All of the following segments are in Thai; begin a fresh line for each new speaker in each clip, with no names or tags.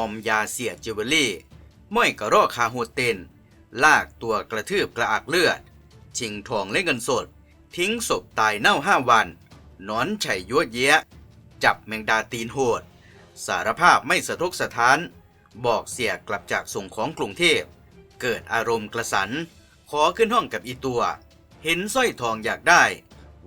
อมยาเสียจิวเวลรี่ม้อยกระรอกคาโฮเตน ลากตัวกระทืบกระอักเลือด ชิงทองและเงินสด ทิ้งศพตายเน่าห้าวัน นอนไฉยั่วเยะ จับแมงดาตีนโหด สารภาพไม่สะทกสะท้าน บอกเสียกลับจากส่งของกรุงเทพ เกิดอารมณ์กระสัน ขอขึ้นห้องกับอีตัว เห็นสร้อยทองอยากได้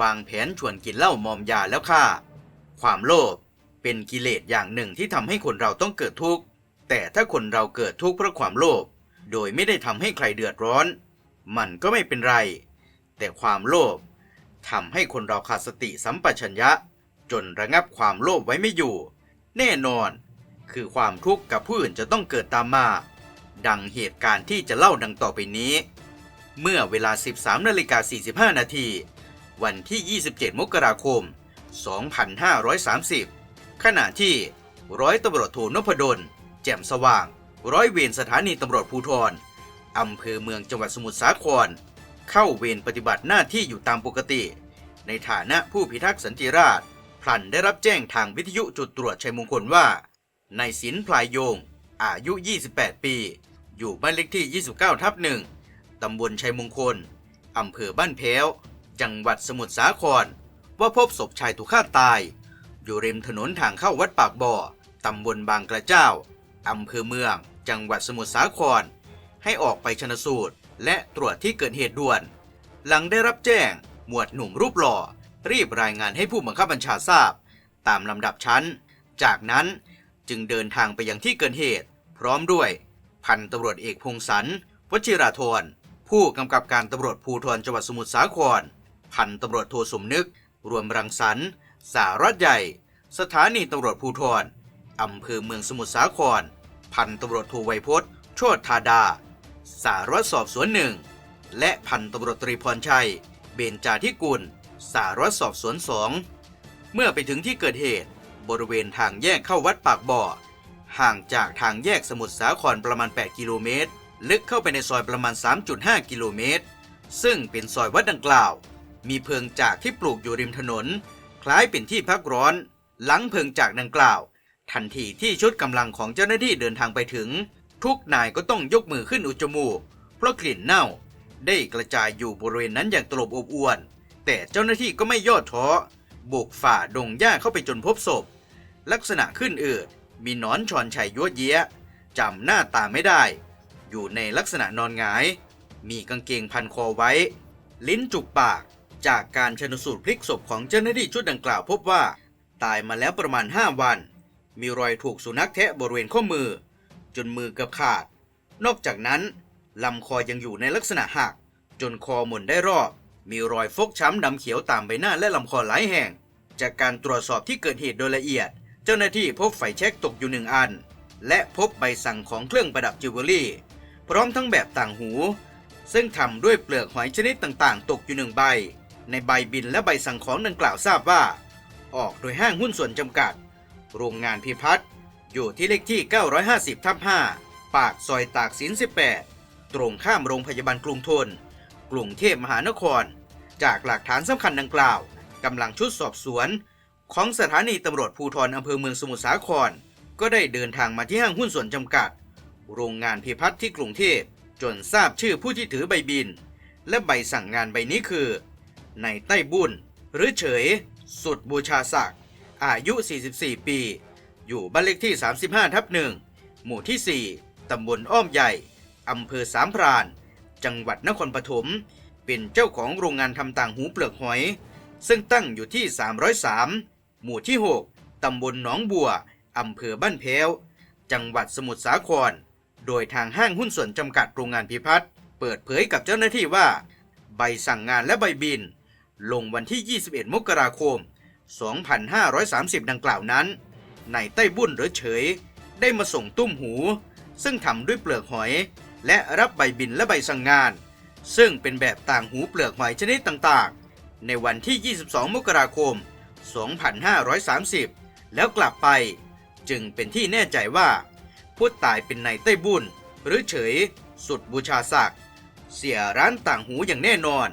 วางแผนชวนกินเหล้ามอมยาแล้วฆ่าความโลภ เป็นกิเลสอย่างหนึ่งที่ทำให้คนเราต้องเกิดทุกข์ แต่ถ้าคนเราเกิดทุกข์เพราะความโลภ โดยไม่ได้ทำให้ใครเดือดร้อน มันก็ไม่เป็นไร แต่ความโลภทำให้คนเราขาดสติสัมปชัญญะ จนระงับความโลภไว้ไม่อยู่ แน่นอน คือความทุกข์กับผู้อื่นจะต้องเกิดตามมา ดังเหตุการณ์ที่จะเล่าดังต่อไปนี้ เมื่อเวลา 13นาฬิกา45 นาที วันที่ 27 มกราคม 2530 ขณะที่ร้อยตำรวจโทนพดล แจ่มสว่าง ร้อยเวรสถานีตำรวจภูธรอำเภอเมืองจังหวัดสมุทรสาคร เข้าเวรปฏิบัติหน้าที่อยู่ตามปกติ ในฐานะผู้พิทักษ์สันติราษฎร์พลันได้รับแจ้งทางวิทยุจุดตรวจชัยมงคลว่านายสินพลายโยง อายุ 28 ปี อยู่บ้านเลขที่ 29 ทับหนึ่งตำบลชัยมงคล อำเภอบ้านแพ้ว จังหวัดสมุทรสาคร ว่าพบศพชายถูกฆ่าตาย อยู่ริมถนนทางเข้าวัดปากบ่อ ตำบลบางกระเจ้า อำเภอเมือง จังหวัดสมุทรสาคร ให้ออกไปชนสูตร และตรวจที่เกิดเหตุด่วน หลังได้รับแจ้ง หมวดหนุ่มรูปหล่อ รีบรายงานให้ผู้บังคับบัญชาทราบ ตามลำดับชั้น จากนั้นจึงเดินทางไปยังที่เกิดเหตุ พร้อมด้วย พันตำรวจเอกพงศรวชิราธรผู้กำกับการตำรวจภูธรจังหวัดสมุทรสาคร พันตำรวจโทสมนึก รวมรังสรรค์ สารัฐใหญ่ สถานีตำรวจภูธรอำเภอเมืองสมุทรสาคร พันตำรวจโทไวยพจน์ โชติธาดา สารวัตรสอบสวนหนึ่ง และพันตำรวจตรีพรชัย เบญจาธิกุล สารวัตรสอบสวนสอง เมื่อไปถึงที่เกิดเหตุบริเวณทางแยกเข้าวัดปากบ่อ ห่างจากทางแยกสมุทรสาครประมาณ 8 กิโลเมตร ลึกเข้าไปในซอยประมาณ 3.5 กิโลเมตร ซึ่งเป็นซอยวัดดังกล่าว มีเพิงจากที่ปลูกอยู่ริมถนน ล้ายเป็นที่พักร้อน หลังเพิงจากดังกล่าว ทันทีที่ชุดกำลังของเจ้าหน้าที่เดินทางไปถึง ทุกนายก็ต้องยกมือขึ้นอุจมูก เพราะกลิ่นเน่า ได้กระจายอยู่บริเวณนั้นอย่างตลบอบอวน แต่เจ้าหน้าที่ก็ไม่ย่อท้อบุกฝ่าดงหญ้าเข้าไปจนพบศพ ลักษณะขึ้นอืดมีนอนชอนชัยยั่วเยี้ยจำหน้าตาไม่ได้ อยู่ในลักษณะนอนหงาย มีกางเกงพันคอไว้ ลิ้นจุกปาก จากการชนสูตรพลิกศพของเจ้าหน้าที่ชุดดังกล่าวพบว่า ตายมาแล้วประมาณ 5 วัน มีรอยถูกสุนัขแทะบริเวณข้อมือ จนมือเกือบขาด นอกจากนั้นลำคอยังอยู่ในลักษณะหัก จนคอหมุนได้รอบ มีรอยฟกช้ำดำเขียวตามใบหน้าและลำคอหลายแห่ง จากการตรวจสอบที่เกิดเหตุโดยละเอียด เจ้าหน้าที่พบไฟแช็กตกอยู่หนึ่งอัน และพบใบสั่งของเครื่องประดับจิวเวลรี่ พร้อมทั้งแบบต่างหู ซึ่งทำด้วยเปลือกหอยชนิดต่างๆ ตกอยู่หนึ่งใบ ในใบบินและใบสั่งของดังกล่าวทราบว่า ออกโดยห้างหุ้นส่วนจำกัด โรงงานพิพัฒน์อยู่ที่เลขที่ 950ทับ5ปากซอยตากสิน 18 ตรงข้ามโรงพยาบาลกรุงทน กรุงเทพมหานคร จากหลักฐานสำคัญดังกล่าวกำลังชุดสอบสวน ของสถานีตำรวจภูธรอำเภอเมืองสมุทรสาคร ก็ได้เดินทางมาที่ห้างหุ้นส่วนจำกัด โรงงานพิพัฒน์ที่กรุงเทพจนทราบชื่อผู้ที่ถือใบบิน และใบสั่งงานใบนี้คือ ในายใต้บุญหรือเฉย สุดบูชาศักดิ์อายุ 44 ปี อยู่บ้านเลขที่ 35 ทับหนึ่งหมู่ที่ 4 ตำบลอ้อมใหญ่ อำเภอสามพราน จังหวัดนครปฐม เป็นเจ้าของโรงงานทำต่างหูเปลือกหอย ซึ่งตั้งอยู่ที่ 303 หมู่ที่ 6 ตำบลหนองบัว อำเภอบ้านแพ้ว จังหวัดสมุทรสาคร โดยทางห้างหุ้นส่วนจำกัดโรงงานพิพัฒน์ เปิดเผยกับเจ้าหน้าที่ว่า ใบสั่งงานและใบบิน ลงวันที่ 21 มกราคม 2530 ดังกล่าวนั้นนายใต้บุญหรือเฉย ได้มาส่งตุ้มหู ซึ่งทำด้วยเปลือกหอย และรับใบบินและใบสั่งงาน ซึ่งเป็นแบบต่างหูเปลือกหอยชนิดต่างๆ ในวันที่ 22 มกราคม 2530 แล้วกลับไป จึงเป็นที่แน่ใจว่า ผู้ตายเป็นนายใต้บุญหรือเฉย สุดบูชาศักดิ์เสียร้านต่างหูอย่างแน่นอน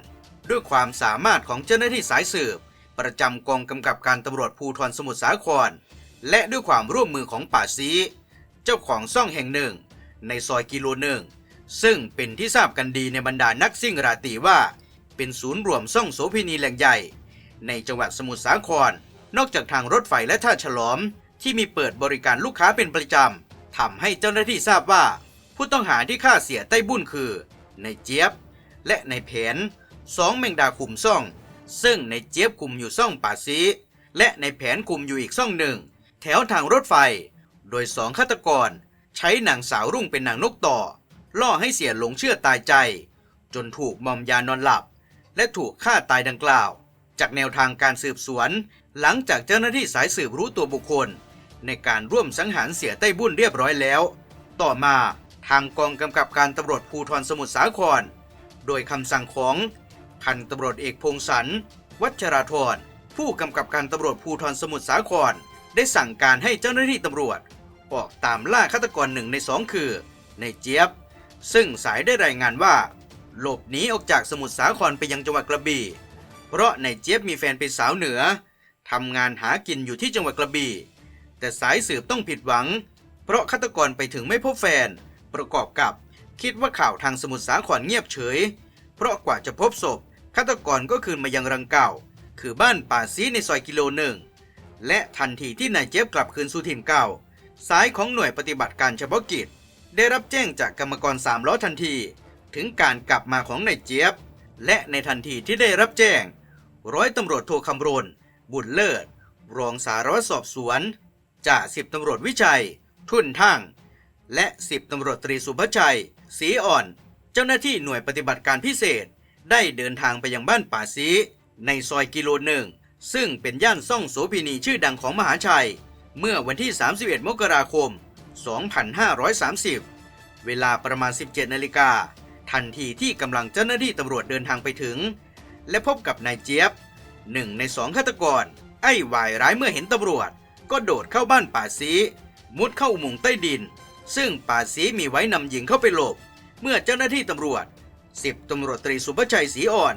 ด้วยความสามารถของเจ้าหน้าที่สายสืบ ประจำกองกำกับการตำรวจภูธรสมุทรสาคร และด้วยความร่วมมือของป่าซี เจ้าของซ่องแห่งหนึ่ง ในซอยกิโลหนึ่ง ซึ่งเป็นที่ทราบกันดีในบรรดานักซิ่งราตีว่า เป็นศูนย์รวมซ่องโสเภณีแหล่งใหญ่ ในจังหวัดสมุทรสาคร นอกจากทางรถไฟและท่าฉลอม ที่มีเปิดบริการลูกค้าเป็นประจำทำให้เจ้าหน้าที่ทราบว่า ผู้ต้องหาที่ฆ่าเสียไต้บุญคือในเจี๊ยบ และในแผน สองแมงดาคุมซ่อง ซึ่งในเจี๊ยบคุมอยู่ซ่องป่าซีและในแผนคุมอยู่อีกซ่องหนึ่ง แถวทางรถไฟ โดยสองฆาตกร ใช้นางสาวรุ่งเป็นนางนกต่อ ล่อให้เสียหลงเชื่อตายใจ จนถูกมอมยานอนหลับ และถูกฆ่าตายดังกล่าว จากแนวทางการสืบสวน หลังจากเจ้าหน้าที่สายสืบรู้ตัวบุคคล ในการร่วมสังหารเสียไต้บุญเรียบร้อยแล้ว ต่อมาทางกองกำกับการตำรวจภูธรสมุทรสาคร โดยคำสั่งของ พันตำรวจเอกพงศรวัชราธรผู้กำกับการตำรวจภูธรสมุทรสาคร ได้สั่งการให้เจ้าหน้าที่ตำรวจ ออกตามล่าฆาตกรหนึ่งในสองคือ ในเจี๊ยบ ซึ่งสายได้รายงานว่า หลบหนีออกจากสมุทรสาครไปยังจังหวัดกระบี่ เพราะในเจี๊ยบมีแฟนเป็นสาวเหนือทำงานหากินอยู่ที่จังหวัดกระบี่ แต่สายสืบต้องผิดหวัง เพราะฆาตกรไปถึงไม่พบแฟน ประกอบกับ คิดว่าข่าวทางสมุทรสาครเงียบเฉย เพราะกว่าจะพบศพ ฆาตกรก็คืนมายังรังเก่า คือบ้านป่าซีในซอยกิโลหนึ่ง และทันทีที่นายเจี๊ยบกลับคืนสู่ถิ่นเก่า สายของหน่วยปฏิบัติการเฉพาะกิจ ได้รับแจ้งจากกรรมกรสามล้อทันที ถึงการกลับมาของนายเจี๊ยบและในทันทีที่ได้รับแจ้ง ร้อยตำรวจโทคำรณ บุญเลิศ รองสารวัตรสอบสวน จ่าสิบตำรวจวิชัย ทุ่นทั่งและสิบตำรวจตรีสุภชัยศรีอ่อน เจ้าหน้าที่หน่วยปฏิบัติการพิเศษ ได้เดินทางไปยังบ้านป่าซีในซอยกิโลหนึ่ง ซึ่งเป็นย่านซ่องโสพินีชื่อดังของมหาชัย เมื่อวันที่ 31 มกราคม 2530 เวลาประมาณ 17 นาฬิกา ทันทีที่กำลังเจ้าหน้าที่ตำรวจเดินทางไปถึง และพบกับนายเจี๊ยบหนึ่งในสองฆาตกร ไอ้วายร้ายเมื่อเห็นตำรวจ ก็โดดเข้าบ้านป่าซีมุดเข้าอุโมงค์ใต้ดิน ซึ่งป่าซีมีไว้นำหญิงเข้าไปหลบ เมื่อเจ้าหน้าที่ตำรวจ สิบตำรวจตรีสุภชัยศรีอ่อน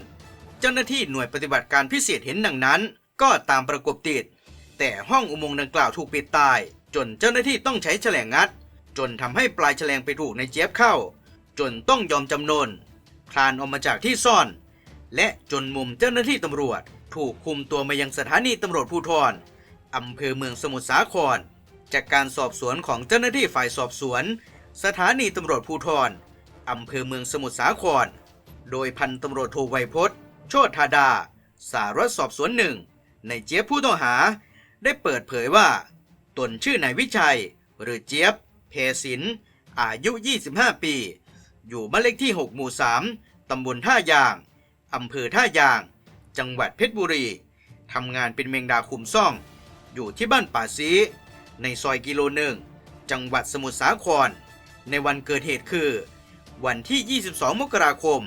เจ้าหน้าที่หน่วยปฏิบัติการพิเศษเห็นดังนั้น ก็ตามประกบติด แต่ห้องอุโมงค์ดังกล่าวถูกปิดตาย จนเจ้าหน้าที่ต้องใช้แฉลงงัด จนทำให้ปลายแฉลงไปถูกในเจี๊ยบเข้า จนต้องยอมจำนน คลานออกมาจากที่ซ่อน และจนมุมเจ้าหน้าที่ตำรวจ ถูกคุมตัวมายังสถานีตำรวจภูธรอำเภอเมืองสมุทรสาคร จากการสอบสวนของเจ้าหน้าที่ฝ่ายสอบสวน สถานีตำรวจภูธร อำเภอเมืองสมุทรสาคร โดยพันตำรวจโทไวยพจน์ โชติธาดา สารวัตรสอบสวนหนึ่ง ในเจี๊ยบผู้ต้องหา ได้เปิดเผยว่า ตนชื่อนายวิชัย หรือเจี๊ยบ เพศิน อายุ 25 ปี อยู่บ้านเลขที่ 6 หมู่ 3 ตำบลท่ายาง อำเภอท่ายาง จังหวัดเพชรบุรี ทำงานเป็นเมงดาคุมซ่อง อยู่ที่บ้านป่าซี ในซอยกิโลหนึ่ง จังหวัดสมุทรสาคร ในวันเกิดเหตุคือ วันที่ 22 มกราคม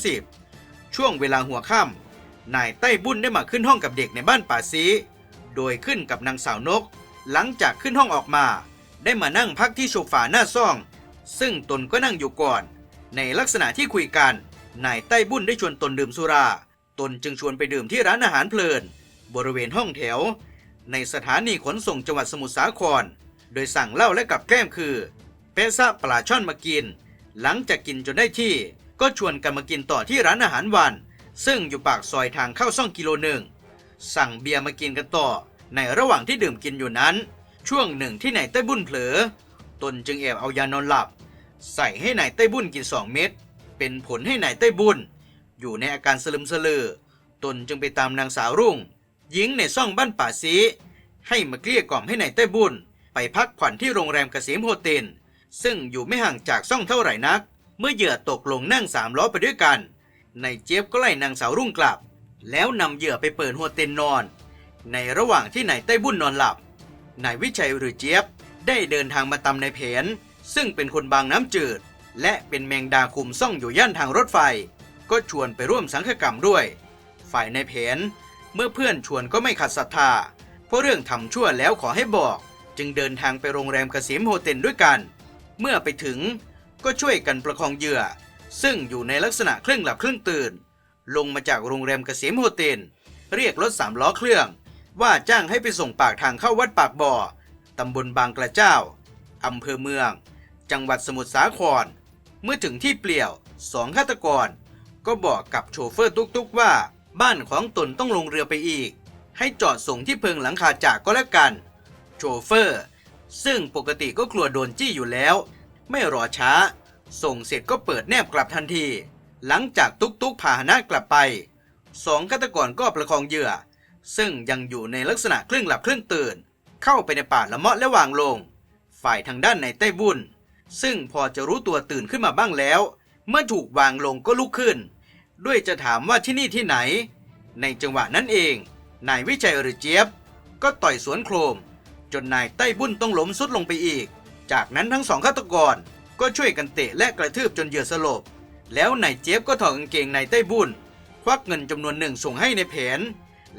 2530 ช่วงเวลาหัวค่ำนายไต้บุญได้มาขึ้นห้องกับเด็กในบ้านป่าซีโดยขึ้นกับนางสาวนก หลังจากขึ้นห้องออกมา ได้มานั่งพักที่โซฟาหน้าซ่อง ซึ่งตนก็นั่งอยู่ก่อน ในลักษณะที่คุยกัน นายไต้บุญได้ชวนตนดื่มสุรา ตนจึงชวนไปดื่มที่ร้านอาหารเพลิน บริเวณห้องแถว ในสถานีขนส่งจังหวัดสมุทรสาคร โดยสั่งเหล้าและกับแก้มคือ เปะซะปลาช่อนมากิน หลังจากกินจนได้ที่ ก็ชวนกันมากินต่อที่ร้านอาหารวัน ซึ่งอยู่ปากซอยทางเข้าซ่องกิโลหนึ่ง สั่งเบียร์มากินกันต่อ ในระหว่างที่ดื่มกินอยู่นั้น ช่วงหนึ่งที่นายไต้บุญเผลอ ตนจึงแอบเอายานอนหลับ ใส่ให้นายไต้บุญกินสองเม็ด เป็นผลให้นายไต้บุญ อยู่ในอาการสลึมสลือ ตนจึงไปตามนางสาวรุ่งหญิงในซ่องบ้านป่าซีให้มาเกลี้ยกล่อมให้นายไต้บุญ ไปพักผ่อนที่โรงแรมเกษมโฮเทล ซึ่งอยู่ไม่ห่างจากซ่องเท่าไหร่นัก เมื่อเหยื่อตกลงนั่งสามล้อไปด้วยกันนายเจี๊ยบก็ไล่นางสาวรุ่งกลับ แล้วนำเหยื่อไปเปิดโฮเทลนนอน ในระหว่างที่นายไต้บุญนอนหลับนายวิชัยหรือเจี๊ยบได้เดินทางมาตามนายแผนซึ่งเป็นคนบางน้ำจืด และเป็นแมงดาคุมซ่องอยู่ย่านทางรถไฟ ก็ชวนไปร่วมสังฆกรรมด้วย ฝ่ายนายแผนเมื่อเพื่อนชวนก็ไม่ขัดศรัทธา เพราะเรื่องทำชั่วแล้วขอให้บอก จึงเดินทางไปโรงแรมกเกษมโฮเทลด้วยกัน เมื่อไปถึงก็ช่วยกันประคองเหยื่อ ซึ่งอยู่ในลักษณะครึ่งหลับครึ่งตื่น ลงมาจากโรงแรมเกษมโฮเทลเรียกรถสามล้อเครื่อง ว่าจ้างให้ไปส่งปากทางเข้าวัดปากบ่อตำบลบางกระเจ้าอำเภอเมือง จังหวัดสมุทรสาคร เมื่อถึงที่เปลี่ยวสองฆาตกร ก็บอกกับโชเฟอร์ตุกๆว่า บ้านของตนต้องลงเรือไปอีก ให้จอดส่งที่เพิงหลังคาจากก็แล้วกัน โชเฟอร์ ซึ่งปกติก็กลัวโดนจี้อยู่แล้ว ไม่รอช้า ส่งเสร็จก็เปิดแนบกลับทันที หลังจากตุกตุกพาหนะกลับไปสองฆาตกรก็ประคองเหยื่อ ซึ่งยังอยู่ในลักษณะครึ่งหลับครึ่งตื่น เข้าไปในป่าละเมาะและวางลง ฝ่ายทางด้านในใต้บุญซึ่งพอจะรู้ตัวตื่นขึ้นมาบ้างแล้ว เมื่อถูกวางลงก็ลุกขึ้น ด้วยจะถามว่าที่นี่ที่ไหน ในจังหวะนั้นเอง นายวิจัยหรือเจี๊ยบ ก็ต่อยสวนโครม จนนายใต้บุญต้องล้มสุดลงไปอีก จากนั้นทั้งสองฆาตกรก็ช่วยกันเตะและกระทืบจนเหยื่อสลบ แล้วนายเจี๊ยบก็ถอดกางเกงนายใต้บุญควักเงินจำนวนหนึ่งส่งให้ในแผน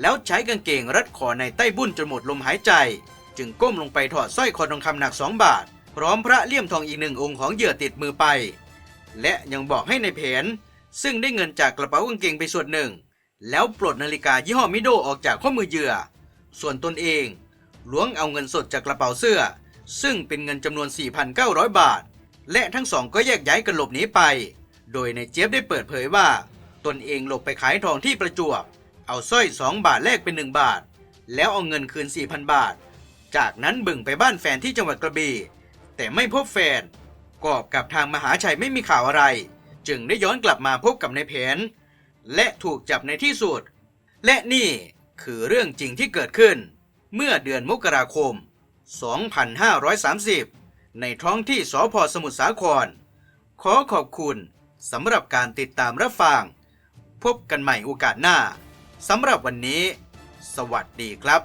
แล้วใช้กางเกงรัดคอนายใต้บุญจนหมดลมหายใจ จึงก้มลงไปถอดสร้อยคอทองคำหนักสองบาท พร้อมพระเลี่ยมทองอีกหนึ่งองค์ของเหยื่อติดมือไป และยังบอกให้ในแผน ซึ่งได้เงินจากกระเป๋ากางเกงไปส่วนหนึ่ง แล้วปลดนาฬิกายี่ห้อมิโดออกจากข้อมือเหยื่อ ส่วนตนเอง ล้วงเอาเงินสดจากกระเป๋าเสื้อ ซึ่งเป็นเงินจำนวน 4,900 บาท และทั้งสองก็แยกย้ายกันหลบหนีไป โดยในเจี๊ยบได้เปิดเผยว่า ตนเองหลบไปขายทองที่ประจวบ เอาสร้อย 2 บาทแลกเป็น 1 บาท แล้วเอาเงินคืน 4,000 บาท จากนั้นบึ่งไปบ้านแฟนที่จังหวัดกระบี่แต่ไม่พบแฟน กอบกับทางมหาชัยไม่มีข่าวอะไร จึงได้ย้อนกลับมาพบกับนายแผน และถูกจับในที่สุด และนี่คือเรื่องจริงที่เกิดขึ้น เมื่อเดือนมกราคม 2530 ในท้องที่สพสมุทรสาคร ขอขอบคุณสำหรับการติดตามรับฟัง พบกันใหม่โอกาสหน้า สำหรับวันนี้ สวัสดีครับ